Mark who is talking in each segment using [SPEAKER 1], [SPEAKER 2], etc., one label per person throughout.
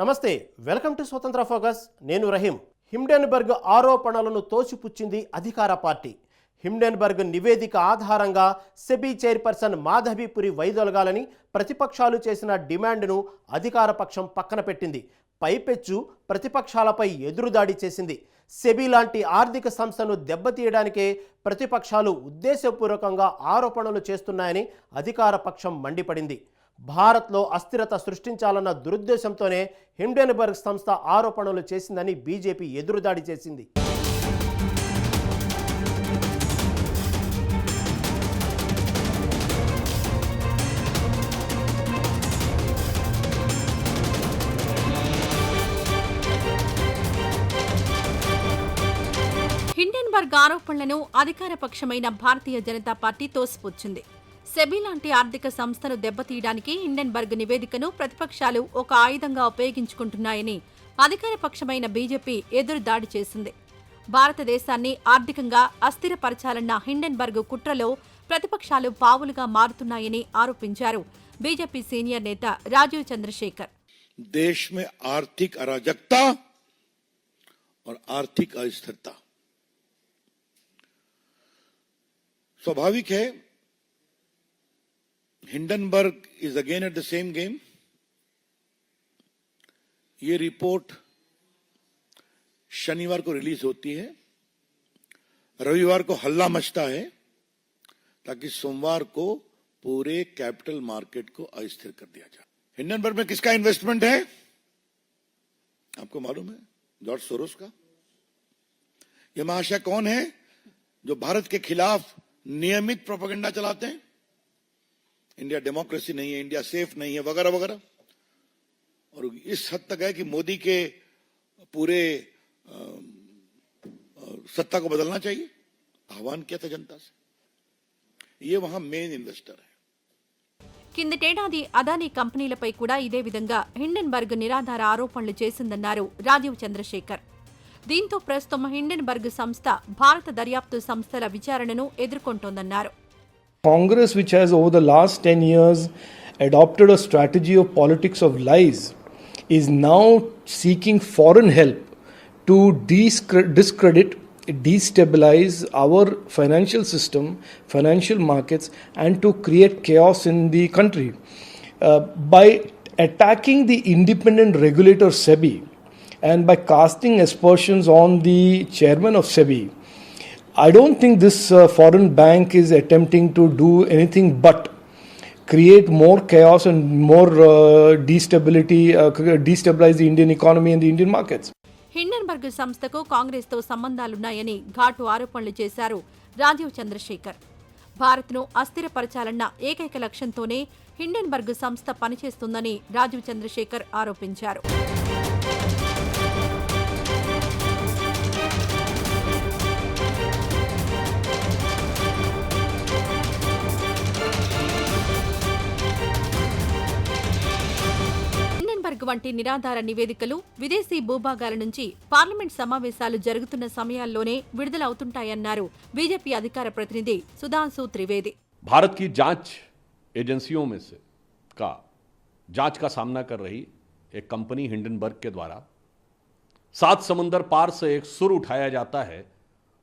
[SPEAKER 1] నమస్తే welcome to స్వతంత్ర focus. నేను రహీం. హిమ్డెన్బర్గ్ ఆరోపణలను తోసిపుచ్చింది అధికార పార్టీ. హిమ్డెన్బర్గ్ నివేదిక ఆధారంగా సెబీ చైర్పర్సన్ మాధవీపురి వైదొలగాలని ప్రతిపక్షాలు చేసిన డిమాండ్ను అధికార పక్షం పక్కన పెట్టింది. పైపెచ్చు ప్రతిపక్షాలపై ఎదురుదాడి చేసింది. సెబీ లాంటి ఆర్థిక సంస్థను దెబ్బతీయడానికే ప్రతిపక్షాలు ఉద్దేశపూర్వకంగా ఆరోపణలు చేస్తున్నాయని అధికార పక్షం మండిపడింది. భారత్లో అస్థిరత సృష్టించాలన్న దురుద్దేశంతోనే హిండెన్బర్గ్ సంస్థ ఆరోపణలు చేసిందని బీజేపీ ఎదురుదాడి చేసింది.
[SPEAKER 2] హిండెన్బర్గ్ ఆరోపణలను అధికార పక్షమైన భారతీయ జనతా పార్టీ తోసిపుచ్చింది. సెబీ లాంటి ఆర్థిక సంస్థను దెబ్బతీయడానికి హిండెన్బర్గ్ నివేదికను ప్రతిపక్షాలు ఒక ఆయుధంగా ఉపయోగించుకుంటున్నాయని అధికార పక్షమైన బీజేపీ ఎదురు దాడి చేసింది భారతదేశాన్ని ఆర్థికంగా అస్థిరపరచాలన్న హిండెన్బర్గ్ కుట్రలో ప్రతిపక్షాలు పావులుగా మారుతున్నాయని ఆరోపించారు బీజేపీ సీనియర్ నేత రాజీవ్ చంద్రశేఖర్
[SPEAKER 3] देश में आर्थिक अराजकता और आर्थिक अस्थिरता स्वाभाविक है Hindenburg is again at the same game ये रिपोर्ट शनिवार को रिलीज़ होती है। रविवार को हल्ला मचता है ताकि सोमवार को पूरे कैपिटल मार्केट को अस्थिर कर दिया जाए। हिंडनबर्ग में किसका इन्वेस्टमेंट है? आपको मालूम है? जॉर्ज सोरोस का। यह महाशय कौन है? जो भारत के खिलाफ नियमित प्रोपेगेंडा चलाते हैं। इंडिया डेमोक्रेसी नहीं है इंडिया सेफ नहीं है वगैरह वगैरह और इस हद तक है कि मोदी के पूरे अ, अ, सत्ता को बदलना चाहिए आह्वान किया था जनता से ये वहां मेन इन्वेस्टर है
[SPEAKER 2] కిందటేడాది అదానీ కంపెనీలపై కూడా ఇదే విధంగా హిండెన్బర్గ్ నిరాధార ఆరోపణలు చేసిందన్నారు రాజీవ్ చంద్రశేఖర్ దీంతో ప్రస్తుతం హిండెన్బర్గ్ సంస్థ భారత దర్యాప్తు సంస్థల విచారణను ఎదుర్కొంటోందన్నారు
[SPEAKER 4] Congress, which has over the last 10 years adopted a strategy of politics of lies, is now seeking foreign help to discredit, destabilize our financial system, financial markets, and to create chaos in the country. Uh, by attacking the independent regulator SEBI and by casting aspersions on the chairman of SEBI, I don't think this uh, foreign bank is attempting to do anything but create more chaos and more uh, destability, uh, destabilize the Indian economy and the Indian markets.
[SPEAKER 2] Hindenburg సంస్థకు కాంగ్రెస్తో సంబంధాలున్నాయని ఘాటు ఆరోపణలు చేశారు రాజీవ్ చంద్రశేఖర్ భారత్ను అస్థిరపరచాలన్న ఏకైక లక్ష్యంతోనే Hindenburg సంస్థ పనిచేస్తుందని రాజీవ్ చంద్రశేఖర్ ఆరోపించారు హిండెన్బర్గ్ వంటి నిరాధార నివేదికలు విదేశీ భూభాగాల నుంచి పార్లమెంట్ సమావేశాలు జరుగుతున్న సమయాల్లోనే విడుదలవుతుంటాయన్నారు బీజేపీ అధికార ప్రతినిధి సుధాంశు త్రివేది
[SPEAKER 5] भारत की जांच एजेंसियों में से का जांच का सामना कर रही एक कंपनी हिंडनबर्ग के द्वारा सात समुंदर पार से एक सुर उठाया जाता है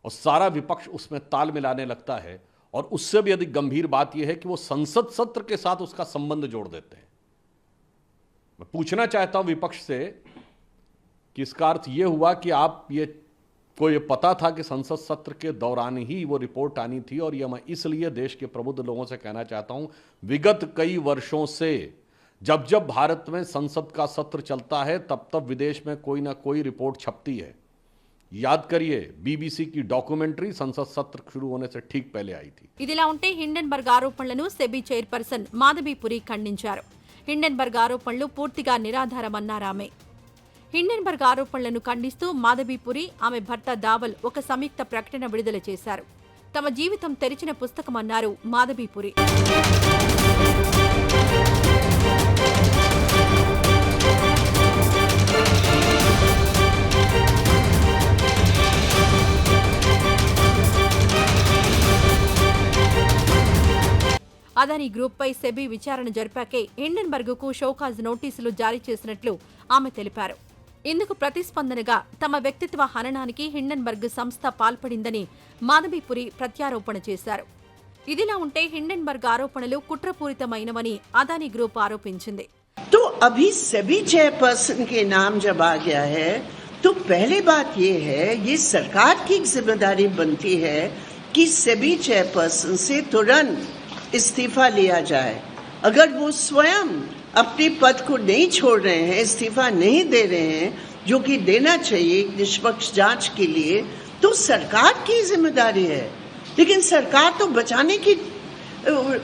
[SPEAKER 5] और सारा विपक्ष उसमें ताल मिलाने लगता है और उससे भी अधिक गंभीर बात यह है कि वो संसद सत्र के साथ उसका संबंध जोड़ देते हैं मैं पूछना चाहता हूं विपक्ष से कि इसका अर्थ ये हुआ कि आप ये को ये पता था कि संसद सत्र के दौरान ही वो रिपोर्ट आनी थी और ये मैं इसलिए देश के प्रबुद्ध लोगों से कहना चाहता हूं विगत कई वर्षों से जब जब भारत में संसद का सत्र चलता है तब तब विदेश में कोई ना कोई रिपोर्ट छपती है याद करिए बीबीसी की डॉक्यूमेंट्री संसद सत्र शुरू होने से ठीक पहले आई थी
[SPEAKER 2] ఇదిలా ఉంటే హిండెన్బర్గ్ ఆరోపణలను సెబీ చైర్పర్సన్ మాధవీపురి ఖండించారు హిండెన్బర్గ్ ఆరోపణలు పూర్తిగా నిరాధారమన్నారామె. హిండెన్బర్గ్ ఆరోపణలను ఖండిస్తూ మాధవీపురి ఆమె భర్త దావల్ ఒక సంయుక్త ప్రకటన విడుదల చేశారు. తమ జీవితం తెరిచిన పుస్తకమన్నారు మాధవీపురి. అదానీ గ్రూప్పై సెబీ విచారణ జరిపాకే హిండెన్బర్గ్కు షోకాజ్ నోటీసులు జారీ చేసినట్లు ఆమె తెలిపారు ఇందుకు ప్రతిస్పందనగా తమ వ్యక్తిత్వ హననానికి హిండెన్బర్గ్ సంస్థ పాల్పడిందని మాధవీపురి ప్రత్యారోపణ చేశారు ఇదిలా ఉంటే హిండెన్బర్గ్ ఆరోపణలు కుట్రపూరితమైనవని అదానీ గ్రూప్ ఆరోపించింది
[SPEAKER 6] तो अभी सभी चेयरपर्सन के नाम जब आ गया है तो पहली बात ये है ये सरकार की जिम्मेदारी बनती है कि सभी चेयरपर्सन से तुरंत इस्तीफा लिया जाए। अगर वो स्वयं अपने पद को नहीं छोड़ रहे हैं, इस्तीफा नहीं दे रहे हैं, जो कि देना चाहिए निष्पक्ष जाँच के लिए तो सरकार की ज़िम्मेदारी है। लेकिन सरकार तो बचाने की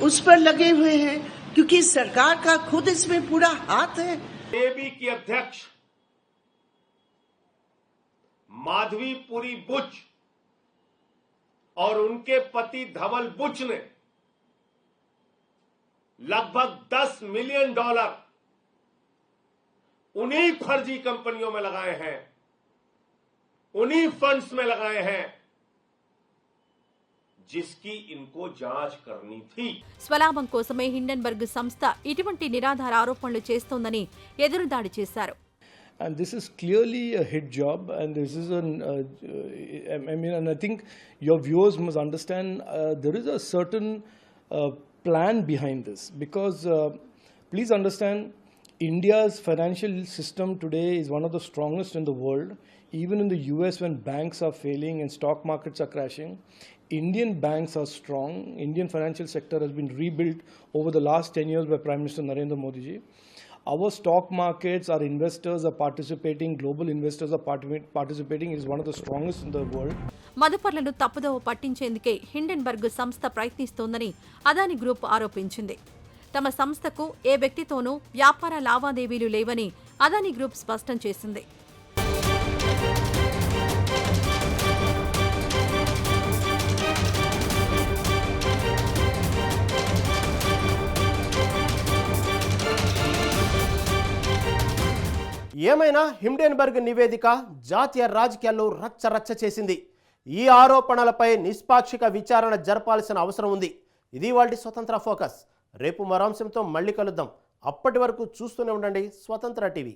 [SPEAKER 6] उस पर लगे हुए हैं, क्योंकि सरकार का खुद इसमें पूरा हाथ है।
[SPEAKER 7] एबी की अध्यक्ष माधवी पुरी बुच और उनके पति धवल बुच ने लगभग 10 मिलियन डॉलर उन्हीं फर्जी कंपनियों में लगाए हैं उन्हीं फंड्स में लगाए हैं जिसकी इनको जांच करनी थी
[SPEAKER 2] స్వలాభం కోసమే హిండెన్బర్గ్ సంస్థ ఇటువంటి నిరాధార ఆరోపణలు చేస్తోందని ఎదురుదాడి చేశారు
[SPEAKER 4] and this is clearly a hit job and this is an uh, uh, i mean and i think your viewers must understand uh, there is a certain uh, plan behind this? Because uh, please understand india's financial system today is one of the strongest in the world. Even in the us when banks are failing and stock markets are crashing indian banks are strong. Indian financial sector has been rebuilt over the last 10 years by prime minister narendra modi ji our stock markets, our investors are participating, global investors are particip- participating. Is one of the strongest in the world.
[SPEAKER 2] మదుపర్లను తప్పుదోవ పట్టించేందుకే Hindenburg సంస్థ ప్రయత్నిస్తోందని Adani group ఆరోపించింది తమ సంస్థకు ఏ వ్యక్తితోనూ వ్యాపార లావాదేవీలు లేవని Adani group స్పష్టం చేసింది
[SPEAKER 1] ఏమైనా హిమ్డెన్బర్గ్ నివేదిక జాతీయ రాజకీయాల్లో రచ్చ రచ్చ చేసింది. ఈ ఆరోపణలపై నిష్పాక్షిక విచారణ జరపాల్సిన అవసరం ఉంది. ఇది వాటి స్వతంత్ర ఫోకస్. రేపు మరో అంశంతో మళ్ళీ కలుద్దాం. అప్పటి వరకు చూస్తూనే ఉండండి స్వతంత్ర టీవీ.